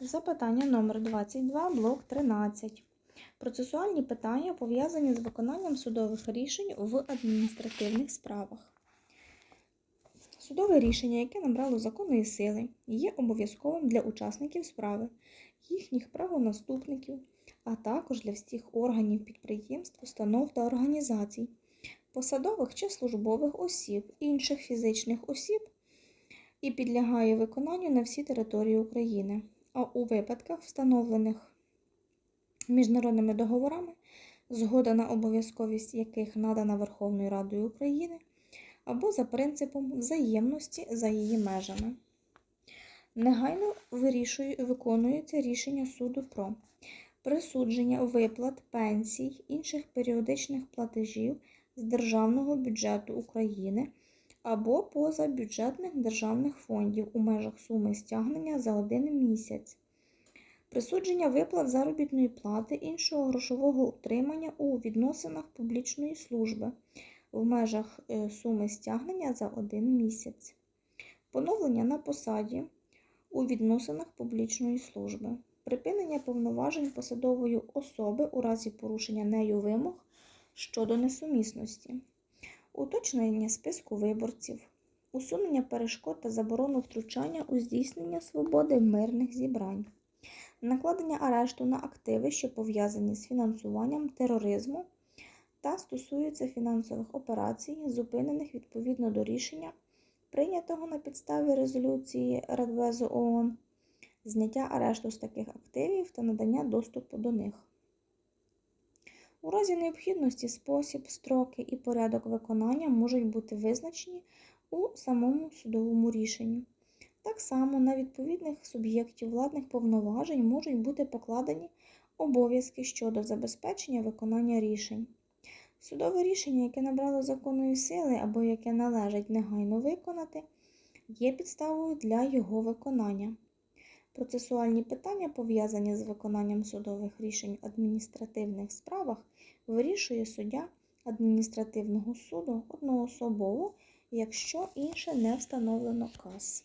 Запитання номер 22, блок 13. Процесуальні питання пов'язані з виконанням судових рішень в адміністративних справах. Судове рішення, яке набрало законної сили, є обов'язковим для учасників справи, їхніх правонаступників, а також для всіх органів підприємств, установ та організацій, посадових чи службових осіб, інших фізичних осіб і підлягає виконанню на всій території України, а у випадках, встановлених міжнародними договорами, згода на обов'язковість яких надана Верховною Радою України, або за принципом взаємності за її межами. Негайно вирішує, виконується рішення суду про присудження виплат, пенсій, інших періодичних платежів з Державного бюджету України або позабюджетних державних фондів у межах суми стягнення за один місяць. Присудження виплат заробітної плати іншого грошового утримання у відносинах публічної служби в межах е, суми стягнення за один місяць. Поновлення на посаді у відносинах публічної служби. Припинення повноважень посадової особи у разі порушення нею вимог щодо несумісності. Уточнення списку виборців, усунення перешкод та заборону втручання у здійснення свободи мирних зібрань, накладення арешту на активи, що пов'язані з фінансуванням тероризму та стосуються фінансових операцій, зупинених відповідно до рішення, прийнятого на підставі резолюції Радбезу ООН, зняття арешту з таких активів та надання доступу до них. У разі необхідності спосіб, строки і порядок виконання можуть бути визначені у самому судовому рішенні. Так само на відповідних суб'єктів владних повноважень можуть бути покладені обов'язки щодо забезпечення виконання рішень. Судове рішення, яке набрало законної сили або яке належить негайно виконати, є підставою для його виконання. Процесуальні питання, пов'язані з виконанням судових рішень в адміністративних справах, вирішує суддя адміністративного суду одноособово, якщо інше не встановлено КАС.